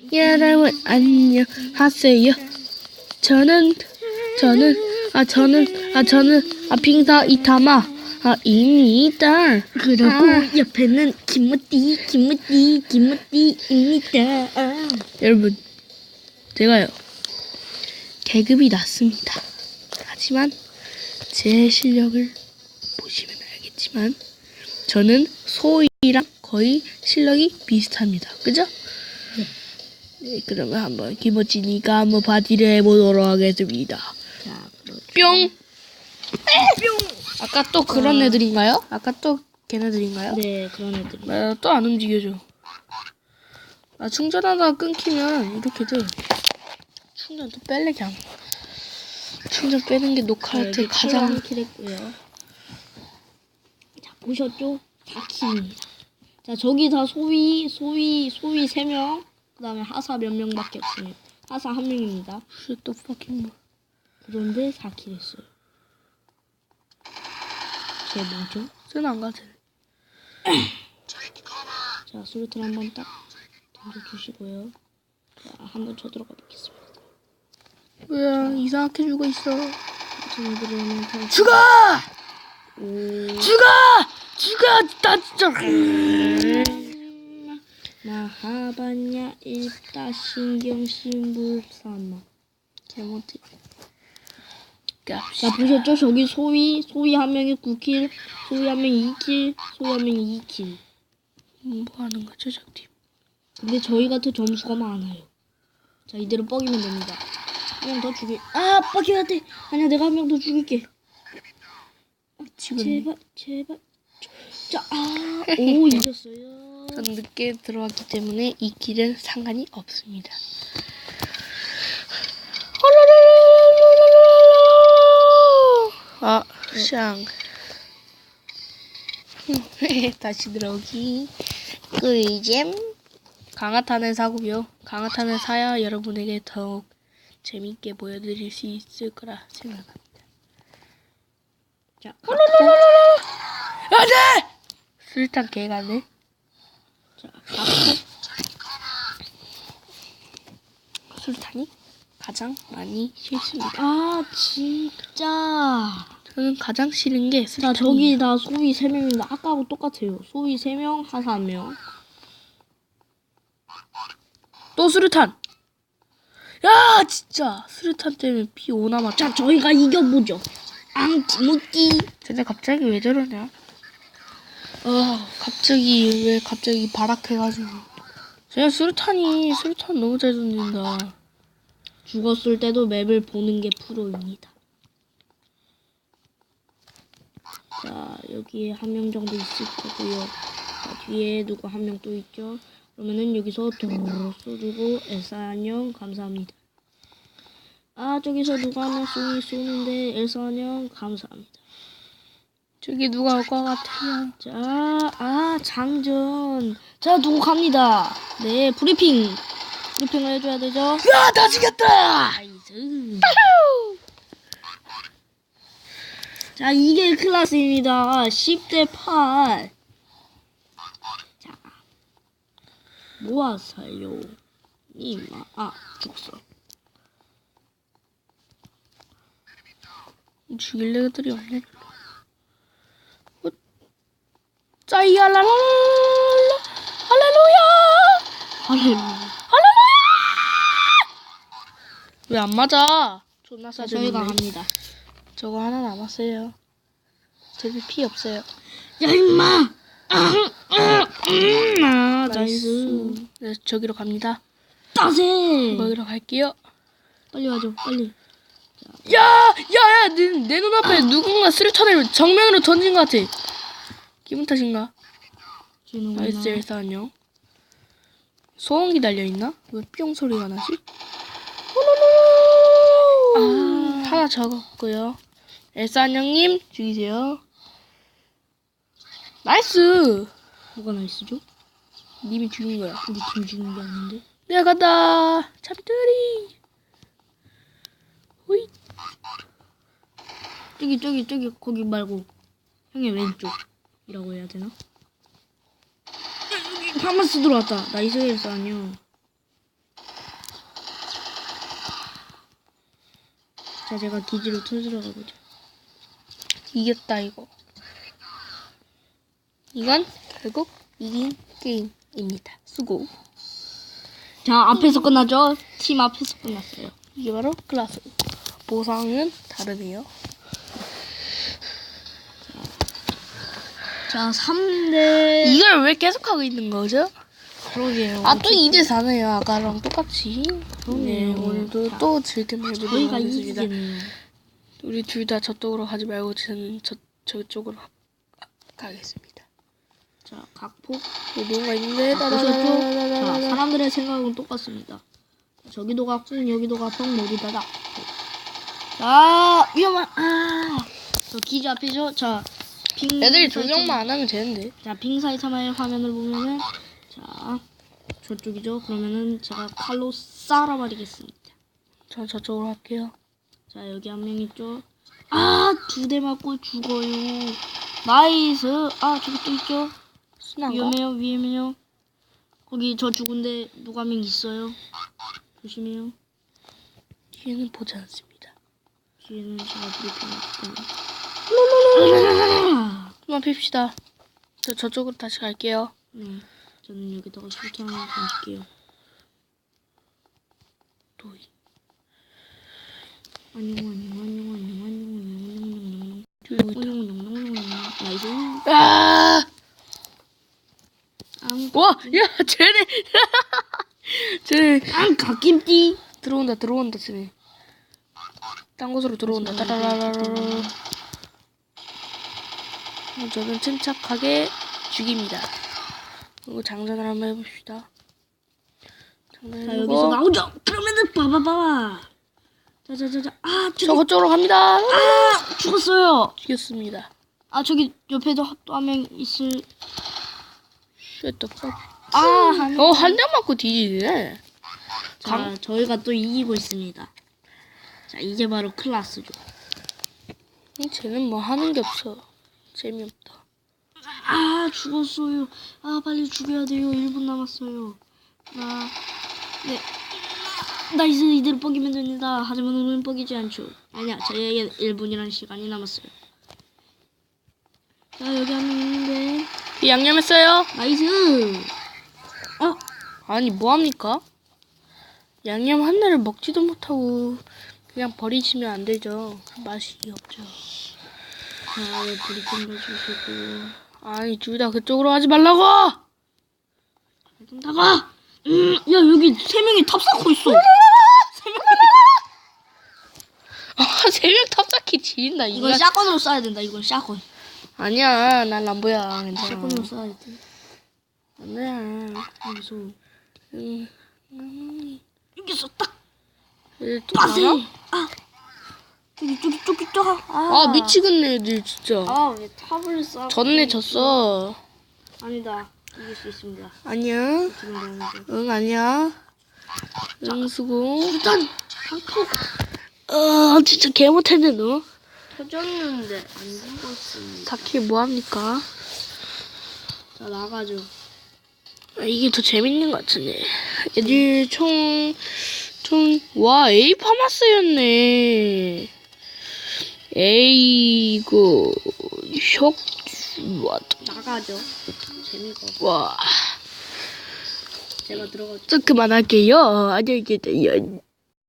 여러분 안녕하세요. 저는 저는 아 저는 아 저는 아 빙사 이타마 아 입니다. 그리고 아. 옆에는 김무띠, 김무띠, 김무띠입니다. 여러분 제가요 계급이 낮습니다. 하지만 제 실력을 보시면 알겠지만 저는 소희랑 거의 실력이 비슷합니다. 그죠? 네, 그러면 한번 김어진이가 한번 바디를 해보도록 하겠습니다. 자, 그렇죠. 뿅! 뿅! 아까 또 그런 애들인가요? 아까 또 걔네들인가요? 네, 그런 애들이. 또안 움직여줘. 아, 충전하다가 끊기면 이렇게 돼. 충전 또 뺄래, 그냥. 충전 빼는 게 녹화할 때 가장. 킬했고요. 자, 보셨죠? 4킬입니다. 자, 저기 다 소위, 소위, 소위 3명. 그 다음에 하사 몇 명밖에 없습니다. 하사 한 명입니다. The fucking 뭐. 그런데 4킬 했어요. 쟤 뭐죠? 쟤는 가, 쟤. 자, 수류탄 한번 딱 던져주시고요. 자, 한번 쳐들어가 보겠습니다. 뭐야, 이상하게 죽어 있어. 죽어! 오, 죽어! 죽어! 나 진짜. 마하반야 일다 신경신불사마. 개못해. 자 보셨죠? 저기 소위 소위 한 명이 9킬, 소위 한 명이 2킬, 소위 한 명이 2킬. 뭐 하는 거죠, 저 팀? 근데 저희 같은 점수가 많아요. 자 이대로 뻐기면 됩니다. 한 명 더 죽일. 아 뻐기면 돼. 아니야 내가 한 명 더 죽일게. 아, 지금 제발 제발. 자 아오 이겼어요. 전 늦게 들어왔기 때문에 이 길은 상관이 없습니다. 아, 샹. 다시 들어오기. 꿀잼. 강화탄을 사고요. 강화탄을 사야 여러분에게 더욱 재밌게 보여드릴 수 있을 거라 생각합니다. 자 안 돼! 술탄 개가네. 자, 각각 술탄이 가장 많이 싫습니다. 아 진짜. 저는 가장 싫은 게자 술탄이. 저기 다 소위 3명입니다. 아까하고 똑같아요. 소위 3명, 하사 1명. 또 수류탄. 야 진짜 수류탄 때문에 피 오나 맞다. 자 저희가 이겨보죠. 앙티무띠. 근데 갑자기 왜 저러냐? 아 갑자기 왜 갑자기 발악해가지고. 제가 수류탄이 수류탄 너무 잘 던진다. 죽었을 때도 맵을 보는 게 프로입니다. 자 여기에 한 명 정도 있을 거고요. 자 뒤에 누구 한 명 또 있죠. 그러면은 여기서 도로 쏘주고 엘사 안녕 감사합니다. 아 저기서 누가 하나 쏘니 쏘는데 엘사 안녕 감사합니다. 저기 누가 올 것 같아요. 자, 아, 장전. 자, 누구 갑니다. 네, 브리핑. 브리핑을 해줘야 되죠. 야, 나 죽였다! 나이스. 자, 이게 클라스입니다. 10대 8. 자, 모아 살려. 이마, 아, 죽었어. 죽일 애들이 없네. 어? 짜이알라라 할렐루야! 할렐루야. 왜 안 맞아? 존나 자, 싸들이네. 저희가 갑니다. 저거 하나 남았어요. 저기 피 없어요. 야, 임마! 아, 나이스. 네, 저기로 갑니다. 따세! 거기로 갈게요. 빨리 와줘, 빨리. 야! 야! 야! 내, 내 눈앞에 누군가 수류탄을 정면으로 던진 것 같아. 기분 탓인가? 나이스 엘사 안녕. 소음기 달려있나? 왜 뿅 소리가 나지? 아, 하나 적었고요. 엘사 안녕님 죽이세요. 나이스! 뭐가 나이스죠? 님이 죽인 거야. 우리 팀 죽는 게 아닌데. 내가 간다. 잠들이. 호이. 저기 저기 저기 거기 말고 형의 왼쪽 이라고 해야 되나? 아, 파마스 들어왔다. 나이스에서 아니요. 자, 제가 기지로 터지러 가보자. 이겼다, 이거. 이건 결국 이긴 게임입니다. 수고. 자, 앞에서 끝나죠? 팀 앞에서 끝났어요. 이게 바로 클라스. 보상은 다르네요. 자, 3대 이걸 왜 계속 하고 있는 거죠? 그러게요. 아 또 2대 4네요. 아까랑 똑같이. 네, 그러네요. 오늘도 자, 또 즐겜 해보도록 저희가 하겠습니다. 이기겠네요. 우리 둘 다 저쪽으로 가지 말고 저는 저 저쪽으로 가겠습니다. 자, 각폭 뭐 뭔가 있는데 보셨죠? 자, 따다다다다다다. 사람들의 생각은 똑같습니다. 저기도 각폭, 여기도 각폭, 모두 다 각폭. 자, 위험한, 아! 저 기지 앞이죠? 자, 빙. 애들이 조정만 안 하면 되는데. 자, 빙 사이타마의 화면을 보면은, 자, 저쪽이죠? 그러면은 제가 칼로 쌀아버리겠습니다. 전 저쪽으로 할게요. 자, 여기 한 명 있죠? 아, 두 대 맞고 죽어요. 나이스. 아, 저기 또 있죠? 순한가? 위험해요, 위험해요. 거기 저 죽은데 누가 한명 있어요. 조심해요. 뒤에는 보지 않습니다. 뒤에는 제가 브리핑하기 그만 핍시다. 저 저쪽으로 다시 갈게요. 네, 저는 여기다가 술탄을 던질게요. 또 이- 안녕, 안녕, 안녕, 안녕. 안녕, 안녕, 안녕, 안녕, 안녕. 나이스. 아! 앙, 와, 야, 쟤네, 쟤네 앙, 갓김띠. 들어온다, 들어온다, 쟤네. 딴 곳으로 들어온다. 따라라라라. 저는 침착하게 죽입니다. 그리고 장전을 한번 해봅시다. 자, 장전해주고 여기서 나오죠. 그러면은 봐봐봐. 자자자자. 아, 저기, 저쪽으로 갑니다. 아, 죽었어요. 죽였습니다. 아, 저기 옆에도 또 한 명 있을. Shut the fuck. 아, 한. 어, 한 대 맞고 뒤지네. 자, 저희가 또 이기고 있습니다. 자, 이게 바로 클라스죠. 쟤는 뭐 하는 게 없어. 재미없다. 아, 죽었어요. 아, 빨리 죽여야 돼요. 1분 남았어요. 나, 네. 나이스, 이대로 뻑이면 됩니다. 하지만 오늘은 뻑이지 않죠. 아니야, 저에게 1분이라는 시간이 남았어요. 자, 여기 한 명 있는데. 이 양념했어요? 나이스! 어? 아니, 뭐합니까? 양념 하나를 먹지도 못하고 그냥 버리시면 안 되죠. 맛이 없죠. 자, 왜 브리핑 해주시고. 아니, 둘다 그쪽으로 하지 말라고! 아, 나가! 음, 야, 여기 세 명이 탑 쌓고 있어. 아, 세명 탑쌓기 지린다, 이거. 이건 샷건으로 쏴야 된다, 이건 샷건. 아니야, 난 람보야. 괜찮아. 샷건으로 쏴야 돼. 아니야. 무서워. 음, 음, 여기서 딱 얘또. 나가? 아, 저기 저기 저기 저기. 아, 미치겠네, 애들, 진짜. 아, 왜 탑을 쌓고? 전에 졌어. 아니다. 이길 수 있습니다. 아니야. 응, 아니야. 응, 수고. 일단 한폭 어, 진짜 개 못했네, 너. 터졌는데 안 죽었습니다. 다키 뭐합니까? 자 나가죠. 아, 이게 더 재밌는 것 같은데. 애들 총, 총, 와, A 파마스였네. 에이고, 혁, 와, 나가죠. 재미가 없. 와. 제가 들어가죠. 저 그만할게요. 안녕히 계세요.